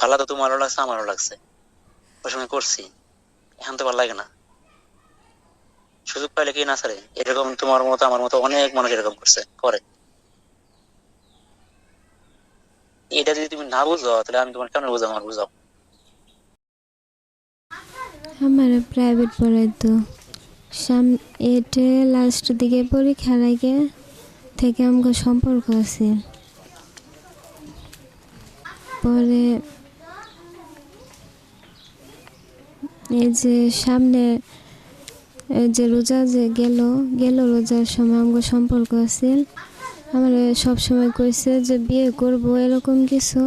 ভালো তো তোমারও লাগছে, আমারও লাগছে। ওই সময় করছি। এখন তো ভালো লাগে না। সুযোগ পাইলে কি না এরকম তোমার মতো, আমার মতো অনেক মানুষ এরকম করছে, করে। এটা যদি তুমি না বুঝো, তাহলে আমি তোমার কেমন আমার বুঝাও। আমার প্রাইভেট পড়াই তো। সাম, এটে লাস্ট দিকে পরীক্ষা লাগে থেকে আমাকে সম্পর্ক আছে। পরে এই যে সামনে যে রোজা যে গেল গেল রোজার সময় আমাকে সম্পর্ক আছে। আমার সবসময় কইছে যে বিয়ে করব এরকম কিছু।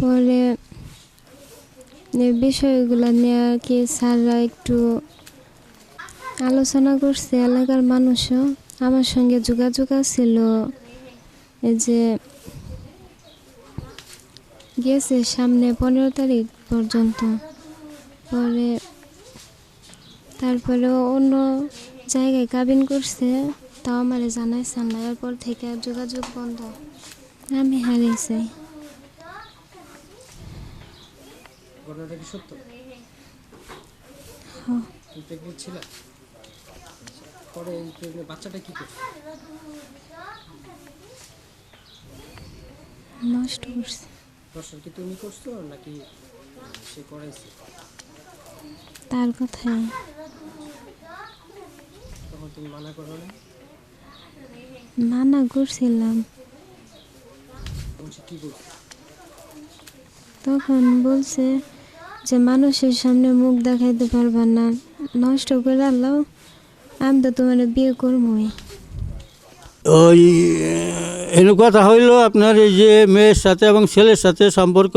পরে বিষয়গুলো নিয়ে আর কি স্যাররা একটু আলোচনা করছে এলাকার মানুষও। আমার সঙ্গে যোগাযোগ ছিল এই যে গেছে সামনে পনেরো তারিখ পর্যন্ত। পরে তারপরে অন্য জায়গায় কাবিন করছে তাও আমার জানাইছেন না। এরপর থেকে আর যোগাযোগ বন্ধ। আমি হারিয়েছি। ঘটনাটা কি সত্য। তুমি প্রেগনেন্ট ছিলে। পরে এই বাচ্চাটা কি করছে? নষ্ট করছে। কি তুমি করছ নাকি সে করাইছে? তার কথাই। মানা করছিলাম। তখন বলছে যে, মানুষের সামনে মুখ দেখাইতে পারবা না। নষ্ট করে আল্লাহ, আমি তো তোমার বিয়ে করবোই। ওই এর কথা হইল আপনার এই যে মেয়ের সাথে এবং ছেলের সাথে সম্পর্ক।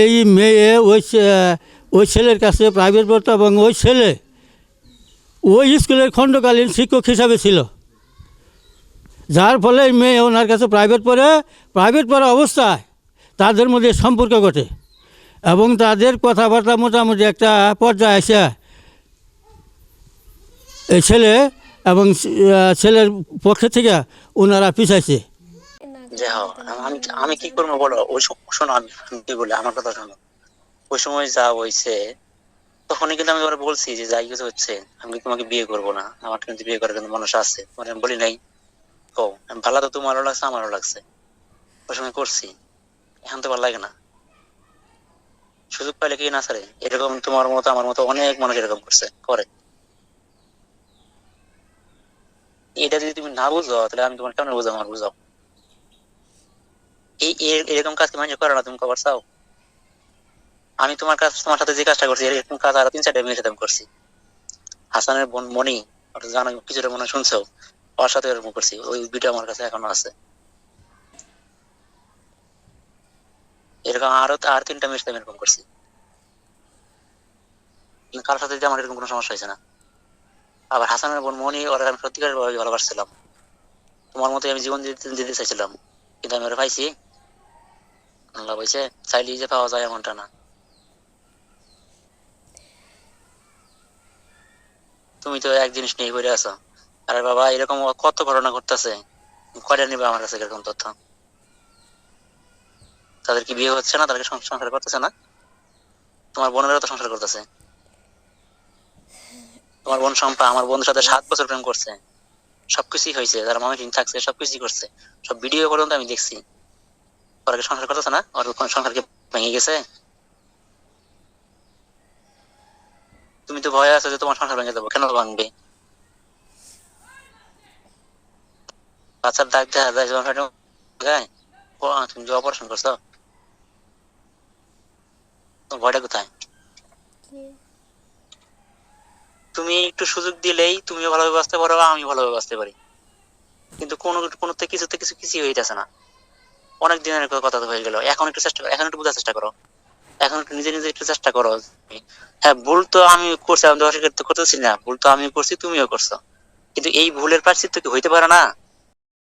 এই মেয়ে ওই ওই ছেলের কাছে প্রাইভেট পড়তো এবং ওই ছেলে ওই স্কুলের খণ্ডকালীন শিক্ষক হিসাবে ছিল। যার ফলে মেয়ে ওনার কাছে প্রাইভেট পড়ে। প্রাইভেট পড়া অবস্থায় তাদের মধ্যে সম্পর্ক ঘটে এবং তাদের কথাবার্তা মোটামুটি একটা পর্যায়ে আসে এই ছেলে এবং ছেলের পক্ষ থেকে ওনারা পিছাইছে। আমি কি করব বলো? ওই শোনো, আমি বলে? আমার কথা শোনো। ওই সময় যা হয়েছে, তখনই কিন্তু আমি বলছি যে যাই কিছু হচ্ছে, আমি তোমাকে বিয়ে করব না। আমার কিন্তু বিয়ে করার কিন্তু মানুষ আছে। মানে বলি নাই ও ভালো তো তোমারও লাগছে, আমারও লাগছে। ওই সময় করছি। এখন তো ভালো লাগে না। সুযোগ পাইলে কি না ছাড়ে? এরকম তোমার মতো, আমার মতো অনেক মানুষ এরকম করছে, করে। এটা যদি তুমি না বুঝো, তাহলে আমি তোমার কেমন বুঝাবো? আমার বুঝাও। এই এরকম কাজ কি মানুষ করে না, তুমি কবার চাও? আমি তোমার কাছে, তোমার সাথে যে কাজটা করছি, এরকম কাজ আরও তিন চারটা মেয়ের সাথে করছি। হাসানের বোন মনি ওটা জানো, কিছুটা মনে শুনছো? ওর সাথে এরকম করছি, ওই ভিডিও আমার কাছে এখনও আছে। এরকম আরও, আর তিনটা সাথে আমি এরকম করছি। কারোর সাথে যে আমার এরকম কোনো সমস্যা হয়েছে না। আবার হাসানের বোন মনি ওরা আমি সত্যিকারের ভাবে ভালোবাসছিলাম। তোমার মতো আমি জীবন দিতে দিতে চাইছিলাম। কিন্তু আমি ওরা পাইছি। আল্লাহ বলছে, চাইলেই যে পাওয়া যায় এমনটা না। তুমি তো এক জিনিস নিয়ে ঘুরে আছো। আরে বাবা, এরকম কত ঘটনা ঘটতেছে? কয়টা নিবে আমার কাছে এরকম তথ্য? তাদের কি বিয়ে হচ্ছে না? তাদেরকে সংসার করতেছে না? তোমার বোনেরও তো সংসার করতেছে। তোমার বোন সম্পা আমার বোনের সাথে সাত বছর প্রেম করছে। সবকিছুই হয়েছে যারা মানুষ থাকছে, সবকিছুই করছে। সব ভিডিও পর্যন্ত আমি দেখছি। ওরা কি সংসার করতেছে না? ওর কোন সংসার কি ভেঙে গেছে? তুমি তো ভয় আছো যে তোমার সংসার ভেঙে দেবো কেন ভাঙবে? বাচ্চার দাগ দেখা যায় যখন গায়ে তুমি যে অপারেশন করছ তোমার ভয়টা কোথায়? তুমি একটু সুযোগ দিলেই তুমিও ভালোভাবে বাঁচতে পারো আমি ভালোভাবে বাঁচতে পারি। কিন্তু কোনো কোনোতে কিছুতে কিছু কিছুই হইতেছে না। অনেক দিনের কথা তো হয়ে গেল এখন একটু চেষ্টা করো এখন একটু বোঝার চেষ্টা করো। এখন নিজে নিজে একটু চেষ্টা করো হ্যাঁ ভুল তো আমি করছি, আমি তো করতেছি না, ভুল তো আমি করছি, তুমিও করছ। কিন্তু এই ভুলের প্রাশ্চিত্য কি হইতে পারে না?